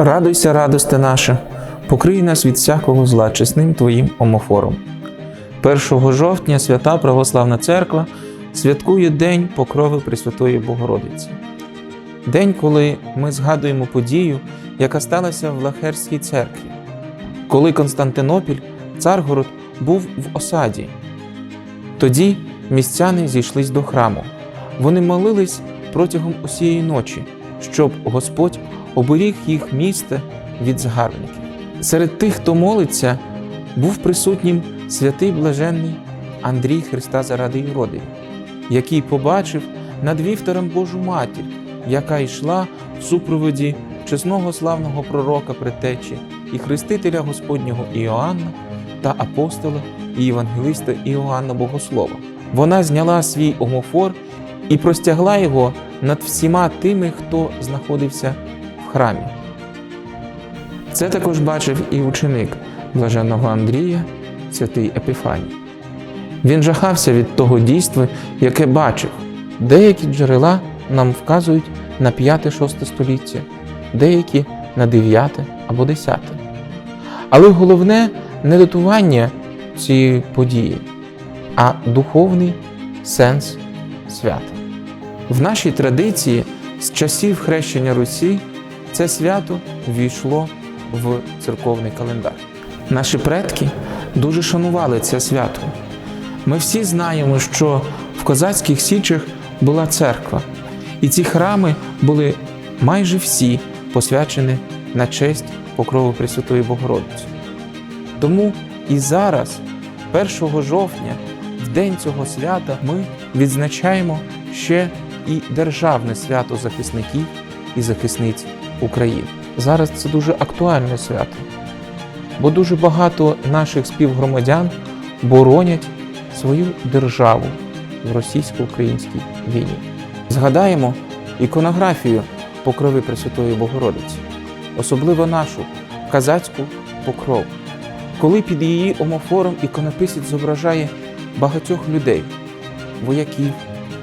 Радуйся, радосте наша, покрий нас від всякого зла чесним Твоїм омофором. 1 жовтня Свята Православна Церква святкує День Покрови Пресвятої Богородиці. День, коли ми згадуємо подію, яка сталася в Лахерській церкві, коли Константинопіль, Царгород, був в осаді. Тоді містяни зійшлись до храму. Вони молились протягом усієї ночі, щоб Господь оберіг їх місце від згарбників. Серед тих, хто молиться, був присутнім святий блаженний Андрій Христа заради Єродиві, який побачив над вівтором Божу матір, яка йшла в супроводі чесного славного пророка Претечі і хрестителя Господнього Іоанна та апостола і євангелиста Іоанна Богослова. Вона зняла свій омофор і простягла його над всіма тими, хто знаходився в храмі. Це також бачив і ученик блаженного Андрія, святий Епіфаній. Він жахався від того дійства, яке бачив. Деякі джерела нам вказують на 5-6 століття, деякі на 9 або 10. Але головне не датування цієї події, а духовний сенс свята. В нашій традиції з часів хрещення Русі це свято ввійшло в церковний календар. Наші предки дуже шанували це свято. Ми всі знаємо, що в козацьких січах була церква, і ці храми були майже всі посвячені на честь покрову Пресвятої Богородиці. Тому і зараз, 1 жовтня, в день цього свята, ми відзначаємо ще і державне свято захисників і захисниць України. Зараз це дуже актуальне свято, бо дуже багато наших співгромадян боронять свою державу в російсько-українській війні. Згадаємо іконографію покрови Пресвятої Богородиці, особливо нашу казацьку покрову, коли під її омофором іконописець зображає багатьох людей, вояків,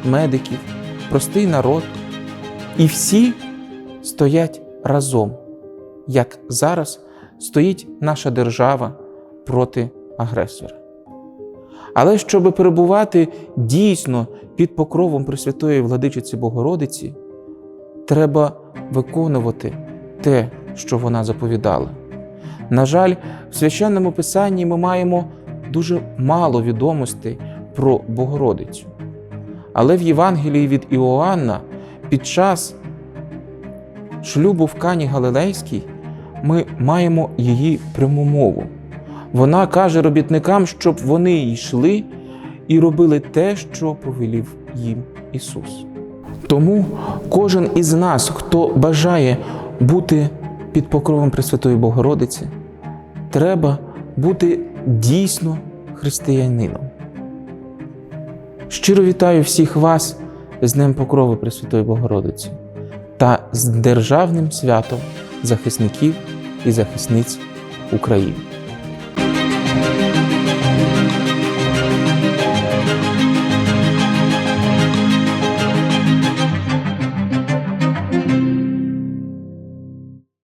медиків, простий народ, і всі стоять разом, як зараз стоїть наша держава проти агресора. Але щоб перебувати дійсно під покровом Пресвятої Владичиці Богородиці, треба виконувати те, що вона заповідала. На жаль, в священному писанні ми маємо дуже мало відомостей про Богородицю. Але в Євангелії від Іоанна під час шлюбу в Кані Галилейській ми маємо її пряму мову. Вона каже робітникам, щоб вони йшли і робили те, що повелів їм Ісус. Тому кожен із нас, хто бажає бути під покровом Пресвятої Богородиці, треба бути дійсно християнином. Щиро вітаю всіх вас з Днем Покрови Пресвятої Богородиці та з державним святом захисників і захисниць України.